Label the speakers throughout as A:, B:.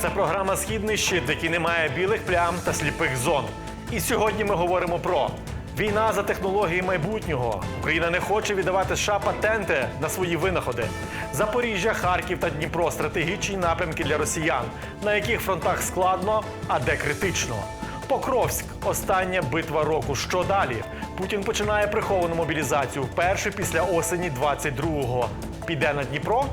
A: це програма Східний щит, в якій немає білих плям та сліпих зон. І сьогодні ми говоримо про війна за технології майбутнього. Україна не хоче віддавати США патенти на свої винаходи. Запоріжжя, Харків та Дніпро стратегічні напрямки для росіян, на яких фронтах складно, а де критично. Покровськ остання битва року. Що далі? Путін починає приховану мобілізацію вперше після осені 22-го. Піде на Дніпро?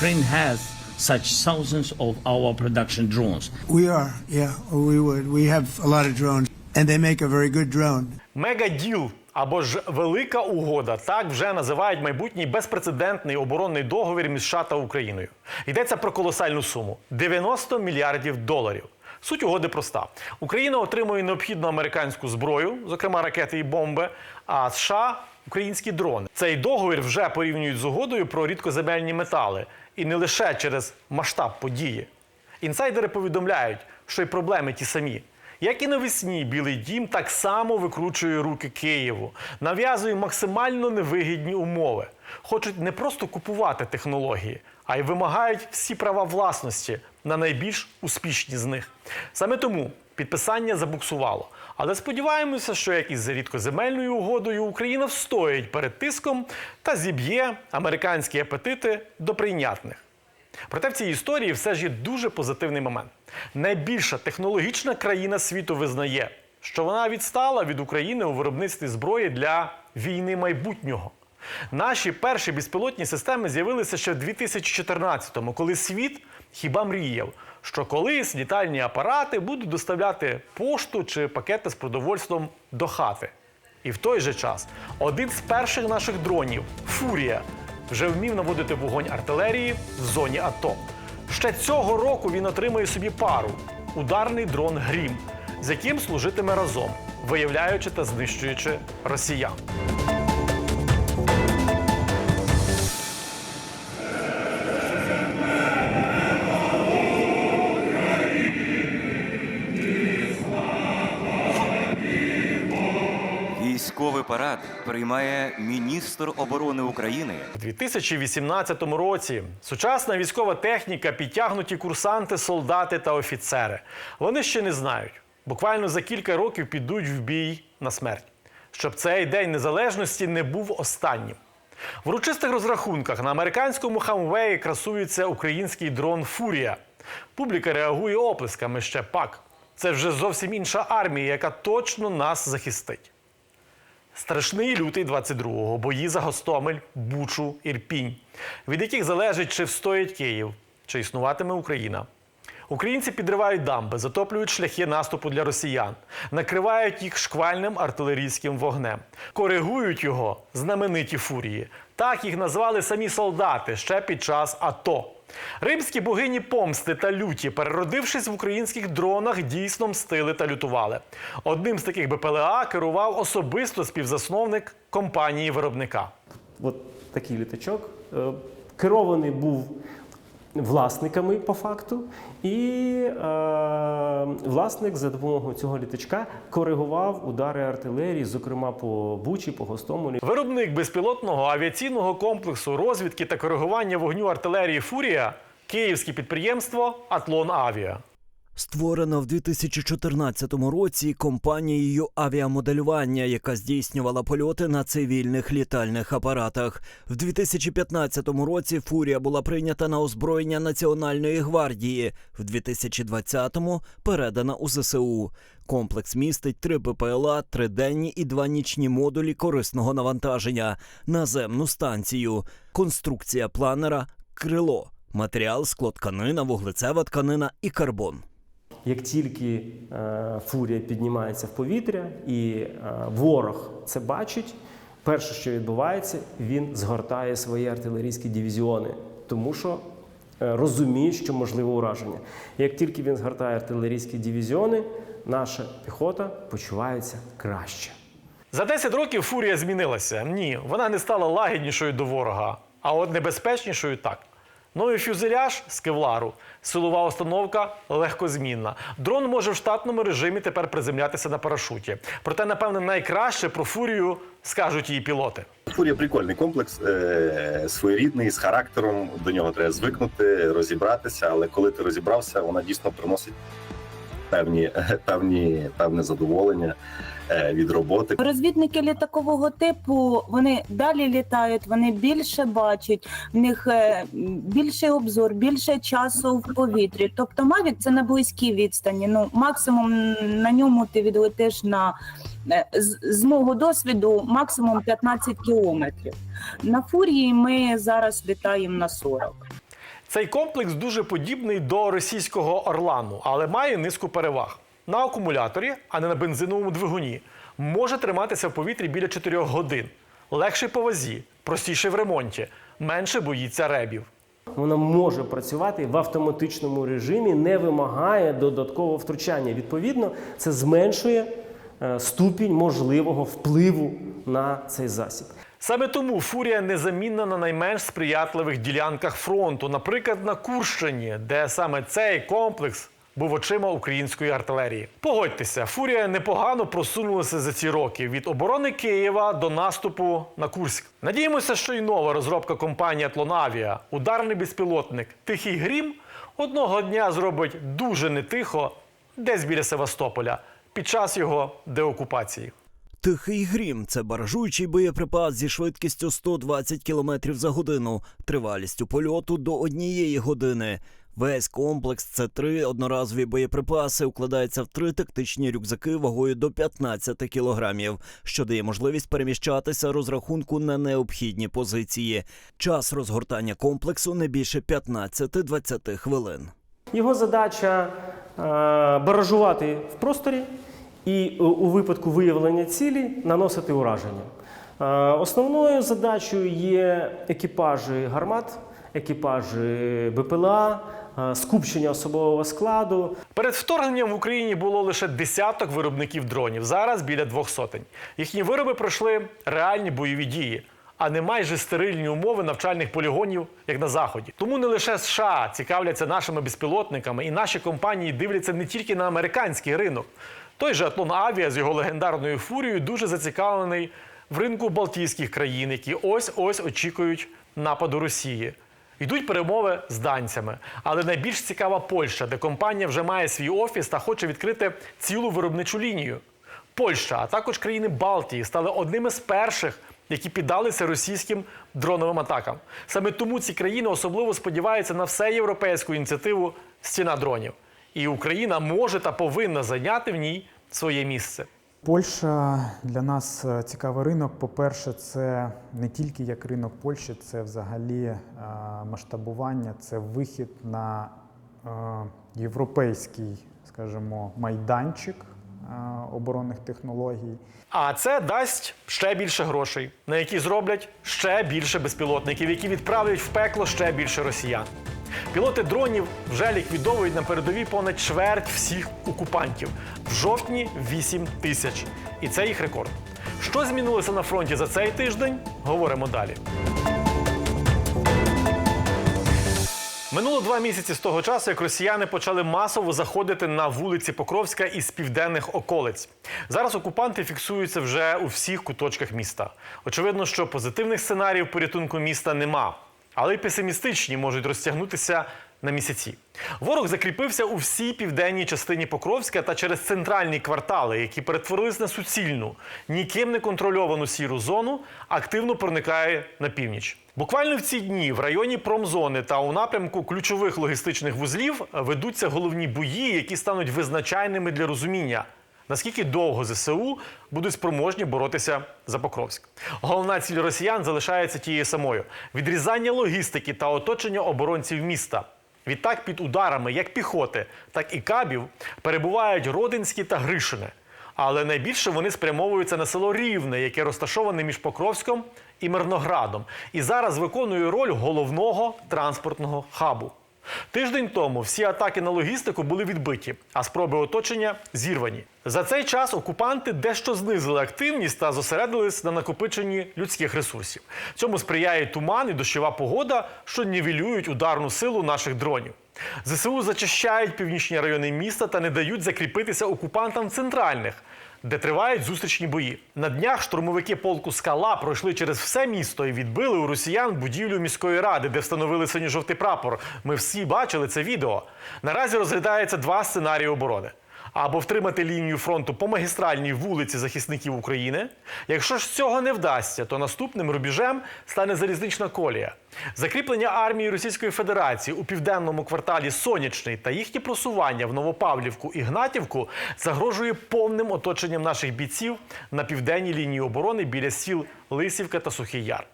B: Ukraine has such thousands of our production drones.
C: We are, yeah, we would. We have a lot of drones, and they make a very good drone.
A: Мегаділ або ж велика угода так вже називають майбутній безпрецедентний оборонний договір між США та Україною. Йдеться про колосальну суму 90 мільярдів доларів. Суть угоди проста: Україна отримує необхідну американську зброю, зокрема ракети і бомби, а США українські дрони. Цей договір вже порівнюють з угодою про рідкоземельні метали, і не лише через масштаб події. Інсайдери повідомляють, що й проблеми ті самі. Як і навесні Білий дім так само викручує руки Києву, нав'язує максимально невигідні умови. Хочуть не просто купувати технології, а й вимагають всі права власності на найбільш успішні з них. Саме тому підписання забуксувало. Але сподіваємося, що як із рідкоземельною угодою Україна встоїть перед тиском та зіб'є американські апетити до прийнятних. Проте в цій історії все ж є дуже позитивний момент. Найбільша технологічна країна світу визнає, що вона відстала від України у виробництві зброї для війни майбутнього. Наші перші безпілотні системи з'явилися ще в 2014-му, коли світ хіба мріяв, що колись літальні апарати будуть доставляти пошту чи пакети з продовольством до хати. І в той же час один з перших наших дронів Фурія вже вмів наводити вогонь артилерії в зоні АТО. Ще цього року він отримує собі пару ударний дрон Грім, з яким служитиме разом, виявляючи та знищуючи росіян.
D: Військовий парад приймає міністр оборони України.
A: У 2018 році сучасна військова техніка, підтягнуті курсанти, солдати та офіцери. Вони ще не знають. Буквально за кілька років підуть в бій на смерть, щоб цей день незалежності не був останнім. В урочистих розрахунках на американському хамвеї красується український дрон Фурія. Публіка реагує оплесками ще пак. Це вже зовсім інша армія, яка точно нас захистить. Страшний лютий 22-го, бої за Гостомель, Бучу, Ірпінь, від яких залежить, чи встоїть Київ, чи існуватиме Україна. Українці підривають дамби, затоплюють шляхи наступу для росіян, накривають їх шквальним артилерійським вогнем, коригують його знамениті фурії. Так їх назвали самі солдати ще під час АТО. Римські богині помсти та люті, переродившись в українських дронах, дійсно мстили та лютували. Одним з таких БПЛА керував особисто співзасновник компанії виробника.
E: От такий літачок. Е, Керований був власниками по факту, і е, власник за допомогою цього літачка коригував удари артилерії, зокрема по Бучі, по Гостомелі.
A: Виробник безпілотного авіаційного комплексу розвідки та коригування вогню артилерії Фурія київське підприємство Атлон Авіа.
F: Створена в 2014 році компанією авіамоделювання, яка здійснювала польоти на цивільних літальних апаратах. В 2015 році фурія була прийнята на озброєння Національної гвардії. В 2020-му передана у ЗСУ. Комплекс містить три БПЛА, триденні і два нічні модулі корисного навантаження, наземну станцію, конструкція планера, крило, матеріал, склотканина, вуглецева тканина і карбон.
E: Як тільки е, фурія піднімається в повітря і е, ворог це бачить, перше, що відбувається, він згортає свої артилерійські дивізіони, тому що е, розуміє, що можливе ураження. Як тільки він згортає артилерійські дивізіони, наша піхота почувається краще.
A: За 10 років фурія змінилася. Ні, вона не стала лагіднішою до ворога, а от небезпечнішою так. Новий фюзеляж з кевлару, силова установка легкозмінна. Дрон може в штатному режимі тепер приземлятися на парашуті. Проте, напевне, найкраще про фурію скажуть її пілоти.
G: Фурія прикольний комплекс, е, своєрідний, з характером. До нього треба звикнути, розібратися. Але коли ти розібрався, вона дійсно приносить певні, певні, певне задоволення е, від роботи.
H: Розвідники літакового типу вони далі літають, вони більше бачать, в них е, більший обзор, більше часу в повітрі. Тобто Mavic це на близькій відстані. Ну максимум на ньому ти відлетиш на е, з, з мого досвіду максимум 15 кілометрів. На фурії ми зараз літаємо на 40.
A: Цей комплекс дуже подібний до російського Орлану, але має низку переваг. На акумуляторі, а не на бензиновому двигуні, може триматися в повітрі біля 4 годин. Легший по вазі, простіший в ремонті, менше боїться ребів.
E: Вона може працювати в автоматичному режимі, не вимагає додаткового втручання. Відповідно, це зменшує е, ступінь можливого впливу на цей засіб.
A: Саме тому фурія незамінна на найменш сприятливих ділянках фронту, наприклад, на Курщині, де саме цей комплекс був очима української артилерії. Погодьтеся, фурія непогано просунулася за ці роки від оборони Києва до наступу на Курськ. Надіємося, що й нова розробка компанії Атлонавія, ударний безпілотник Тихий Грім одного дня зробить дуже нетихо десь біля Севастополя під час його деокупації.
F: Тихий грім це баражуючий боєприпас зі швидкістю 120 км за годину, тривалістю польоту до однієї години. Весь комплекс це три одноразові боєприпаси, укладається в три тактичні рюкзаки вагою до 15 кілограмів, що дає можливість переміщатися розрахунку на необхідні позиції. Час розгортання комплексу не більше 15-20 хвилин.
E: Його задача е, баражувати в просторі і е, у випадку виявлення цілі наносити ураження. Е, Основною задачею є екіпажі гармат, екіпажі БПЛА, скупчення особового складу.
A: Перед вторгненням в Україні було лише десяток виробників дронів. Зараз біля двох сотень. Їхні вироби пройшли реальні бойові дії, а не майже стерильні умови навчальних полігонів, як на заході. Тому не лише США цікавляться нашими безпілотниками, і наші компанії дивляться не тільки на американський ринок. Той же Атлон Авіа з його легендарною фурією дуже зацікавлений в ринку Балтійських країн, які ось ось очікують нападу Росії. Йдуть перемови з данцями, але найбільш цікава Польща, де компанія вже має свій офіс та хоче відкрити цілу виробничу лінію. Польща, а також країни Балтії стали одними з перших, які піддалися російським дроновим атакам. Саме тому ці країни особливо сподіваються на всеєвропейську ініціативу Стіна дронів. І Україна може та повинна зайняти в ній своє місце.
I: Польща для нас е, цікавий ринок. По-перше, це не тільки як ринок Польщі, це взагалі е, масштабування, це вихід на е, європейський, скажімо, майданчик оборонних технологій.
A: А це дасть ще більше грошей, на які зроблять ще більше безпілотників, які відправлять в пекло ще більше росіян. Пілоти дронів вже ліквідовують на передовій понад чверть всіх окупантів. В жовтні 8 тисяч. І це їх рекорд. Що змінилося на фронті за цей тиждень? Говоримо далі. Минуло два місяці з того часу, як росіяни почали масово заходити на вулиці Покровська із південних околиць. Зараз окупанти фіксуються вже у всіх куточках міста. Очевидно, що позитивних сценаріїв порятунку міста нема, але й песимістичні можуть розтягнутися на місяці. Ворог закріпився у всій південній частині Покровська та через центральні квартали, які перетворились на суцільну, ніким не контрольовану сіру зону, активно проникає на північ. Буквально в ці дні в районі промзони та у напрямку ключових логістичних вузлів ведуться головні бої, які стануть визначальними для розуміння. Наскільки довго ЗСУ будуть спроможні боротися за Покровськ? Головна ціль росіян залишається тією самою: відрізання логістики та оточення оборонців міста. Відтак під ударами як піхоти, так і кабів перебувають Родинські та Гришине. Але найбільше вони спрямовуються на село Рівне, яке розташоване між Покровськом і Мирноградом, і зараз виконує роль головного транспортного хабу. Тиждень тому всі атаки на логістику були відбиті, а спроби оточення зірвані. За цей час окупанти дещо знизили активність та зосередились на накопиченні людських ресурсів. Цьому сприяє туман і дощова погода, що нівелюють ударну силу наших дронів. ЗСУ зачищають північні райони міста та не дають закріпитися окупантам центральних, де тривають зустрічні бої. На днях штурмовики полку Скала пройшли через все місто і відбили у росіян будівлю міської ради, де встановили синьо-жовтий прапор. Ми всі бачили це відео. Наразі розглядається два сценарії оборони. Або втримати лінію фронту по магістральній вулиці захисників України. Якщо ж цього не вдасться, то наступним рубежем стане залізнична колія. Закріплення армії Російської Федерації у південному кварталі Сонячний та їхнє просування в Новопавлівку і Гнатівку загрожує повним оточенням наших бійців на південній лінії оборони біля сіл Лисівка та Сухий Яр.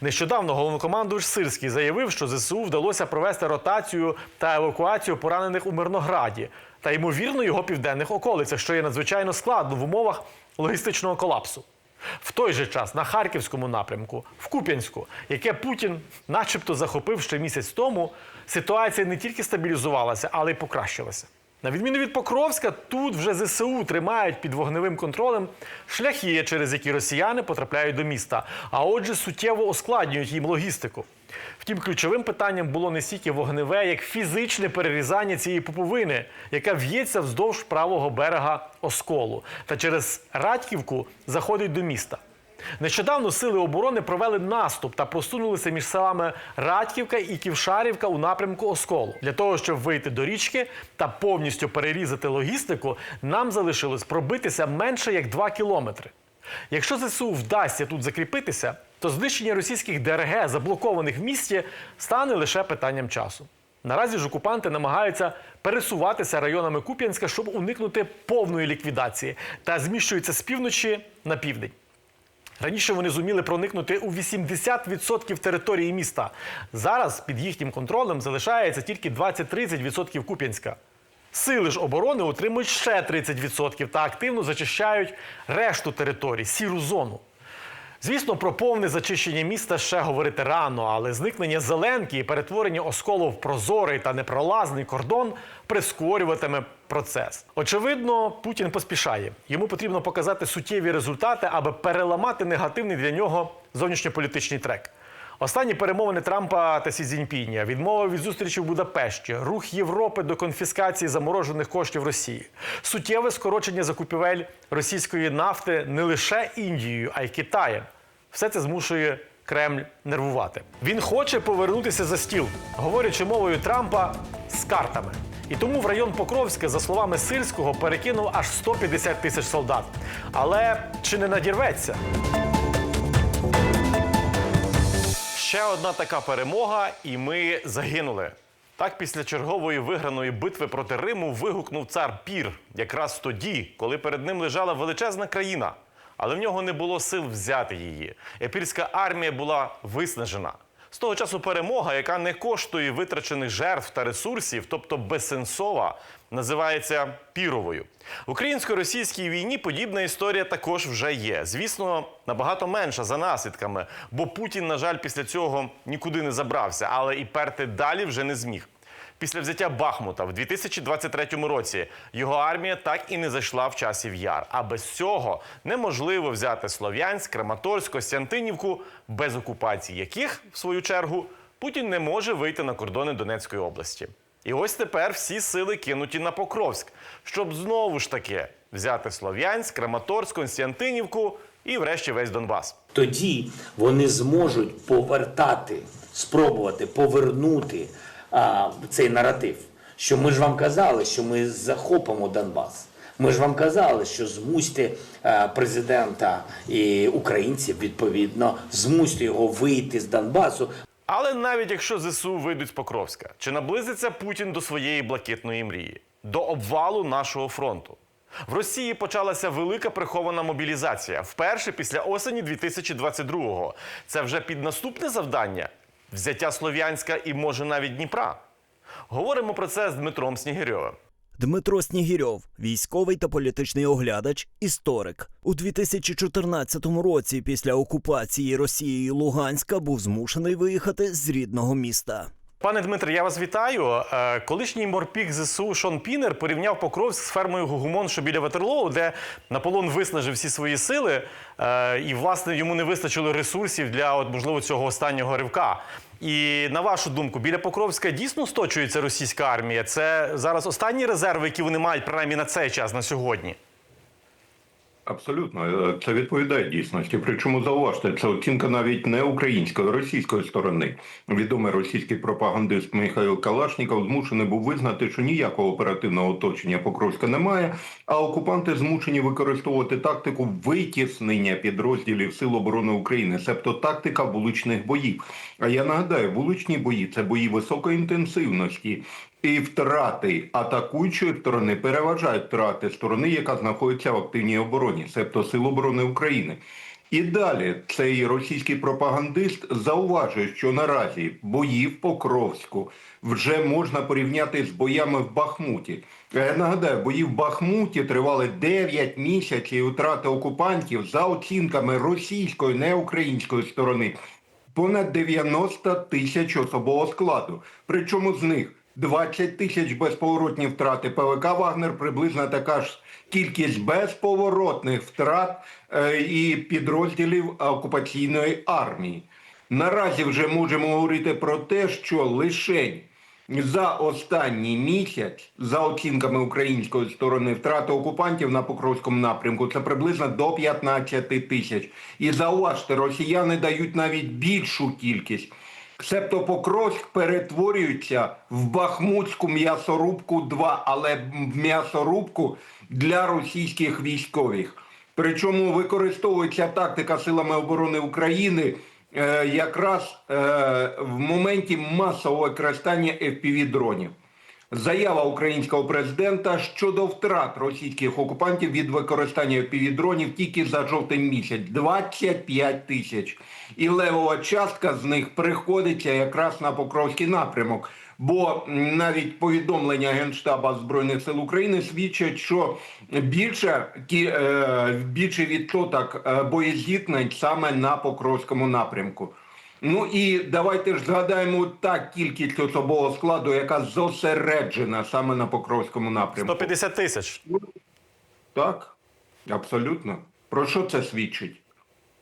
A: Нещодавно головнокомандувач Сирський заявив, що ЗСУ вдалося провести ротацію та евакуацію поранених у Мирнограді та ймовірно його південних околицях, що є надзвичайно складно в умовах логістичного колапсу. В той же час на харківському напрямку, в Куп'янську, яке Путін, начебто, захопив ще місяць тому, ситуація не тільки стабілізувалася, але й покращилася. На відміну від Покровська, тут вже ЗСУ тримають під вогневим контролем шляхи, через які росіяни потрапляють до міста, а отже, суттєво ускладнюють їм логістику. Втім, ключовим питанням було не стільки вогневе, як фізичне перерізання цієї пуповини, яка в'ється вздовж правого берега Осколу, та через Радьківку заходить до міста. Нещодавно сили оборони провели наступ та просунулися між селами Радьківка і Ківшарівка у напрямку Осколу. Для того, щоб вийти до річки та повністю перерізати логістику, нам залишилось пробитися менше як 2 кілометри. Якщо ЗСУ вдасться тут закріпитися, то знищення російських ДРГ, заблокованих в місті, стане лише питанням часу. Наразі ж окупанти намагаються пересуватися районами Куп'янська, щоб уникнути повної ліквідації, та зміщуються з півночі на південь. Раніше вони зуміли проникнути у 80% території міста. Зараз під їхнім контролем залишається тільки 20-30% Куп'янська. Сили ж оборони отримують ще 30% та активно зачищають решту територій, сіру зону. Звісно, про повне зачищення міста ще говорити рано, але зникнення зеленки і перетворення осколу в прозорий та непролазний кордон прискорюватиме процес. Очевидно, Путін поспішає. Йому потрібно показати суттєві результати, аби переламати негативний для нього зовнішньополітичний трек. Останні перемовини Трампа та Сі Цзіньпіня, відмова від зустрічі в Будапешті, рух Європи до конфіскації заморожених коштів Росії, суттєве скорочення закупівель російської нафти не лише Індією, а й Китаєм. Все це змушує Кремль нервувати. Він хоче повернутися за стіл, говорячи мовою Трампа з картами. І тому в район Покровська, за словами Сирського, перекинув аж 150 тисяч солдат. Але чи не надірветься? Ще одна така перемога, і ми загинули. Так, після чергової виграної битви проти Риму вигукнув цар Пір, якраз тоді, коли перед ним лежала величезна країна, але в нього не було сил взяти її. Епірська армія була виснажена. З того часу перемога, яка не коштує витрачених жертв та ресурсів, тобто безсенсова, називається піровою. В українсько-російській війні подібна історія також вже є. Звісно, набагато менша за наслідками, бо Путін, на жаль, після цього нікуди не забрався, але і перти далі вже не зміг. Після взяття Бахмута в 2023 році його армія так і не зайшла в часів яр. А без цього неможливо взяти Слов'янськ, Краматорськ, Костянтинівку, без окупації яких, в свою чергу, Путін не може вийти на кордони Донецької області. І ось тепер всі сили кинуті на Покровськ, щоб знову ж таки взяти Слов'янськ, Краматорськ, Константинівку і, врешті, весь Донбас.
B: Тоді вони зможуть повертати, спробувати повернути а, цей наратив. Що ми ж вам казали, що ми захопимо Донбас. Ми ж вам казали, що змусьте е, президента і українців відповідно, змусьте його вийти з Донбасу.
A: Але навіть якщо ЗСУ вийдуть з Покровська, чи наблизиться Путін до своєї блакитної мрії, до обвалу нашого фронту? В Росії почалася велика прихована мобілізація вперше після осені 2022-го. Це вже під наступне завдання взяття Слов'янська і може навіть Дніпра. Говоримо про це з Дмитром Снігирьовим.
F: Дмитро Снігірьов, військовий та політичний оглядач, історик. У 2014 році, після окупації Росією Луганська, був змушений виїхати з рідного міста.
J: Пане Дмитре, я вас вітаю. Е, Колишній морпік ЗСУ Шон Пінер порівняв Покровськ з фермою Гугумон, що біля Ватерлоу, де Наполеон виснажив всі свої сили, е, і власне йому не вистачило ресурсів для от, можливо цього останнього ривка. І на вашу думку, біля Покровська дійсно сточується російська армія. Це зараз останні резерви, які вони мають принаймні на цей час, на сьогодні.
K: Абсолютно, Е, це відповідає дійсності. Причому зауважте, це оцінка навіть не української, а російської сторони. Відомий російський пропагандист Михайло Калашніков змушений був визнати, що ніякого оперативного оточення Покровська немає, а окупанти змушені використовувати тактику витіснення підрозділів Сил оборони України, себто тактика вуличних боїв. А я нагадаю, вуличні бої це бої високої інтенсивності. І втрати атакуючої сторони переважають втрати сторони, яка знаходиться в активній обороні, себто Сил оборони України. І далі цей російський пропагандист зауважує, що наразі бої в Покровську вже можна порівняти з боями в Бахмуті. Я нагадаю, бої в Бахмуті тривали 9 місяців. Втрати окупантів за оцінками російської, не української сторони понад 90 тисяч особового складу. Причому з них 20 тисяч безповоротні втрати ПВК Вагнер, приблизно така ж кількість безповоротних втрат е, і підрозділів окупаційної армії. Наразі вже можемо говорити про те, що лишень за останній місяць, за оцінками української сторони, втрати окупантів на Покровському напрямку це приблизно до 15 тисяч. І зауважте, росіяни дають навіть більшу кількість. Себто Покровськ перетворюється в Бахмутську м'ясорубку 2, але в м'ясорубку для російських військових. Причому використовується тактика силами оборони України е, якраз е, в моменті масового використання FPV-дронів. Заява українського президента щодо втрат російських окупантів від використання FPV-дронів тільки за жовтень місяць 25 тисяч. І левова частка з них приходиться якраз на Покровський напрямок. Бо навіть повідомлення Генштаба Збройних сил України свідчать, що більше, е, більший відсоток е, боєзіткнень саме на Покровському напрямку. Ну і давайте ж згадаємо та кількість особового складу, яка зосереджена саме на Покровському напрямку.
J: 150 тисяч.
K: Так, абсолютно. Про що це свідчить?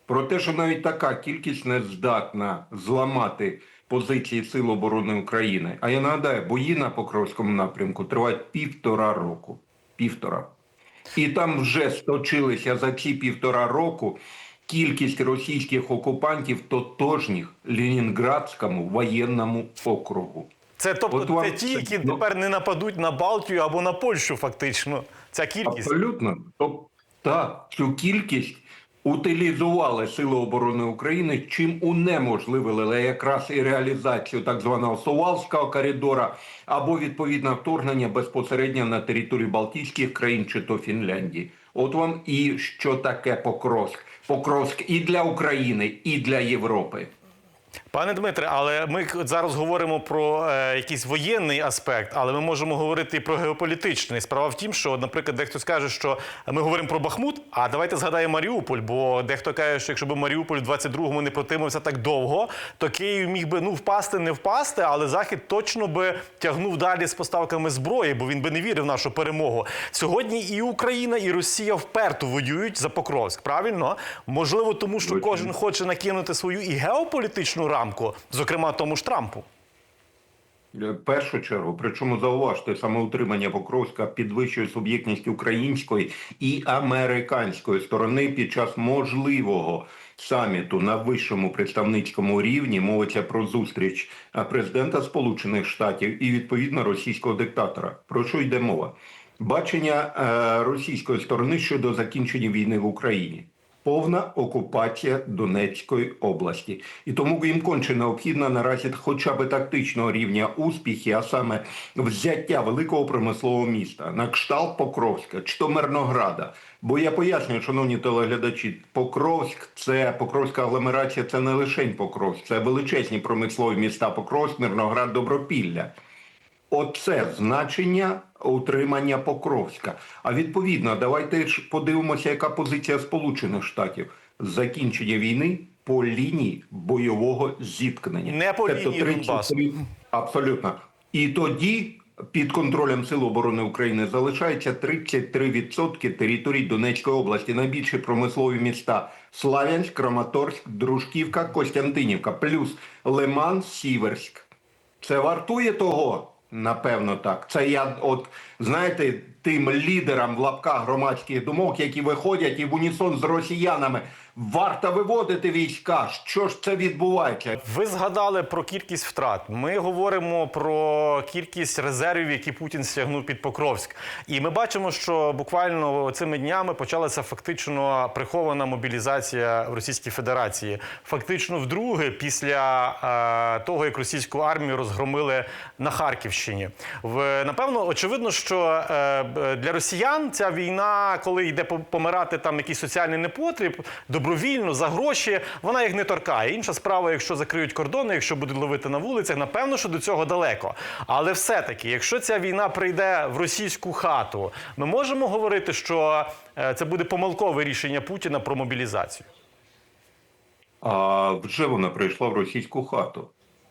K: Про те, що навіть така кількість не здатна зламати позиції Сил оборони України. А я нагадаю, бої на Покровському напрямку тривають півтора року. Півтора. І там вже сточилися за ці півтора року кількість російських окупантів тотожніх Ленінградському воєнному округу.
J: Це тобто
K: От вам
J: це ті, які
K: ну-
J: тепер не нападуть на Балтію або на Польщу, фактично. Ця кількість.
K: Абсолютно. Тоб- Так, цю кількість утилізували Сили оборони України, чим унеможливили якраз і реалізацію так званого Сувалського коридора або відповідне вторгнення безпосередньо на територію Балтійських країн чи то Фінляндії. От вам і що таке Покровськ. Покровськ і для України, і для Європи.
J: Пане Дмитре, але ми зараз говоримо про е, якийсь воєнний аспект, але ми можемо говорити і про геополітичний. Справа в тім, що, наприклад, дехто скаже, що ми говоримо про Бахмут, а давайте згадаємо Маріуполь, бо дехто каже, що якщо б Маріуполь в 22-му не протримався так довго, то Київ міг би ну впасти, не впасти, але Захід точно би тягнув далі з поставками зброї, бо він би не вірив в нашу перемогу. Сьогодні і Україна, і Росія вперто воюють за Покровськ. Правильно? Можливо, тому що кожен хоче накинути свою і геополітичну рамку, зокрема тому ж Трампу.
K: Е, першу чергу, причому зауважте, саме утримання Покровська підвищує суб'єктність української і американської сторони під час можливого саміту на вищому представницькому рівні. Мовиться про зустріч е, президента Сполучених Штатів і відповідно російського диктатора. Про що йде мова? Бачення е, російської сторони щодо закінчення війни в Україні повна окупація Донецької області. І тому їм конче необхідно наразі хоча б тактичного рівня успіхи, а саме взяття великого промислового міста на кшталт Покровська чи то Мирнограда. Бо я пояснюю, шановні телеглядачі, Покровськ це Покровська агломерація, це не лише Покровськ, це величезні промислові міста Покровськ, Мирноград, Добропілля. Оце значення утримання Покровська. А відповідно, давайте ж подивимося, яка позиція Сполучених Штатів закінчення війни по лінії бойового зіткнення.
J: Не по
K: Тобто
J: лінії
K: 33
J: Донбасу.
K: Абсолютно. І тоді під контролем Сил оборони України залишається 33% територій Донецької області. Найбільші промислові міста Славянськ, Краматорськ, Дружківка, Костянтинівка, плюс Лиман, Сіверськ. Це вартує того? Напевно, так. Це я, от знаєте, тим лідерам в лапках громадських думок, які виходять і в унісон з росіянами. Варто виводити війська. Що ж це відбувається?
J: Ви згадали про кількість втрат. Ми говоримо про кількість резервів, які Путін стягнув під Покровськ. І ми бачимо, що буквально цими днями почалася фактично прихована мобілізація в Російській Федерації. Фактично, вдруге, після е, того, як російську армію розгромили на Харківщині. В напевно, очевидно, що е, для росіян ця війна, коли йде по- помирати там якийсь соціальний непотріб, добровільно за гроші, вона їх не торкає. Інша справа, якщо закриють кордони, якщо будуть ловити на вулицях, напевно, що до цього далеко. Але все-таки, якщо ця війна прийде в російську хату, ми можемо говорити, що е, це буде помилкове рішення Путіна про мобілізацію.
K: А вже вона прийшла в російську хату.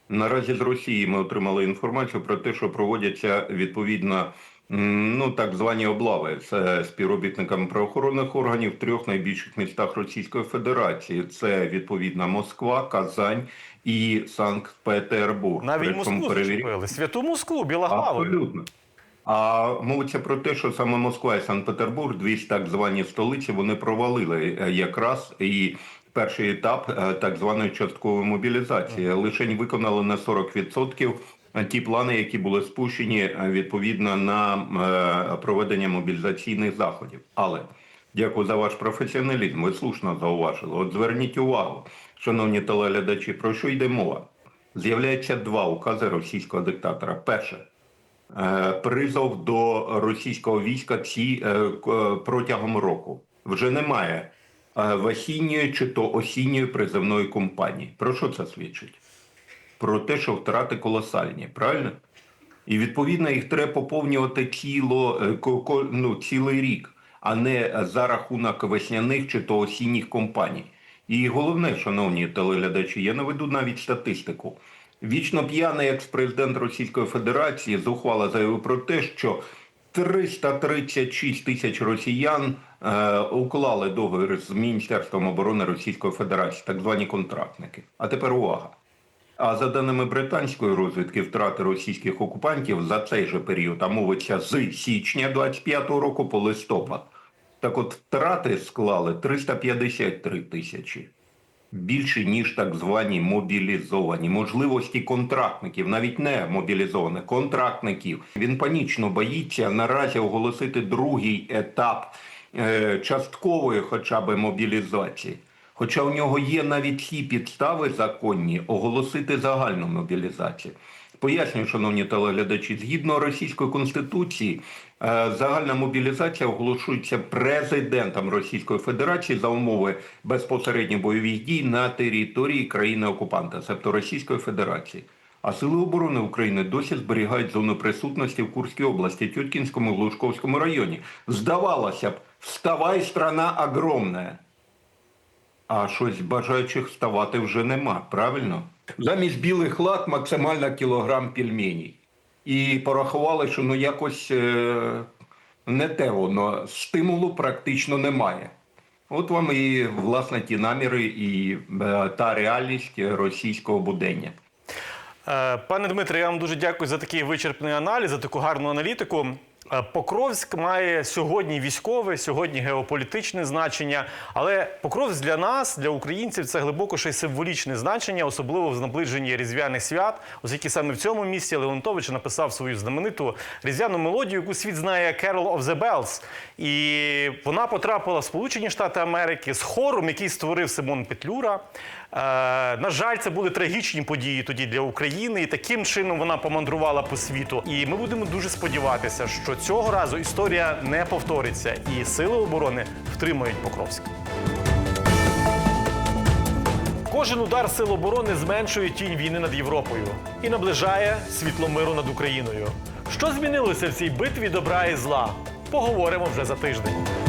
K: Наразі з Росії ми отримали інформацію про те, що проводяться відповідно м, ну так звані облави. Це співробітниками правоохоронних органів в трьох найбільших містах Російської Федерації. Це відповідно Москва, Казань і Санкт-Петербург.
J: Навіть
K: Причому
J: Москву зачепили. Святу Москву, Білоглаву.
K: Абсолютно. А мовиться про те, що саме Москва і Санкт-Петербург, дві так звані столиці, вони провалили е, якраз і перший етап е, так званої часткової мобілізації. Лишень виконали на 40% ті плани, які були спущені е, відповідно на е, проведення мобілізаційних заходів. Але Дякую за ваш професіоналізм. Ви слушно зауважили. От зверніть увагу, шановні телеглядачі, про що йде мова? З'являється два укази російського диктатора. Перше е, призов до російського війська ці е, протягом року. Вже немає е, весінньої чи то осінньої призовної кампанії. Про що це свідчить? Про те, що втрати колосальні, правильно? І відповідно їх треба поповнювати ціло, е, ну, цілий рік, а не за рахунок весняних чи то осінніх компаній. І головне, шановні телеглядачі, я наведу навіть статистику. Вічно п'яний екс-президент Російської Федерації зухвало заявив про те, що 336 тисяч росіян е, уклали договір з Міністерством оборони Російської Федерації, так звані контрактники. А тепер увага. А за даними британської розвідки, втрати російських окупантів за цей же період, а мовиться з січня 25-го року по листопад. Так от втрати склали 353 тисячі. Більше, ніж так звані мобілізовані. Можливості контрактників, навіть не мобілізованих, контрактників. Він панічно боїться наразі оголосити другий етап е, часткової хоча б мобілізації. Хоча у нього є навіть ці підстави законні оголосити загальну мобілізацію. Пояснюю, шановні телеглядачі, згідно російської конституції, е, загальна мобілізація оголошується президентом Російської Федерації за умови безпосередньо бойових дій на території країни-окупанта, тобто Російської Федерації. А Сили оборони України досі зберігають зону присутності в Курській області, Тюткінському і Глушковському районі. Здавалося б, вставай, страна огромна. А щось бажаючих вставати вже нема, правильно? Замість білих лад максимально кілограм пельменей. І порахували, що ну якось е- не те воно, стимулу практично немає. От вам і власне ті наміри, і е, та реальність російського будення.
J: Е, Пане Дмитре, я вам дуже дякую за такий вичерпний аналіз, за таку гарну аналітику. Е, Покровськ має сьогодні військове, сьогодні геополітичне значення. Але Покровськ для нас, для українців, це глибоко ще й символічне значення, особливо в наближенні різдвяних свят, оскільки саме в цьому місці Леонтович написав свою знамениту різдвяну мелодію, яку світ знає Carol of the Bells. І вона потрапила в Сполучені Штати Америки з хором, який створив Симон Петлюра. Е, на жаль, це були трагічні події тоді для України, і таким чином вона помандрувала по світу. І ми будемо дуже сподіватися, що цього разу історія не повториться, і сили оборони втримають Покровськ. Кожен удар сил оборони зменшує тінь війни над Європою і наближає світло миру над Україною. Що змінилося в цій битві добра і зла? Поговоримо вже за тиждень.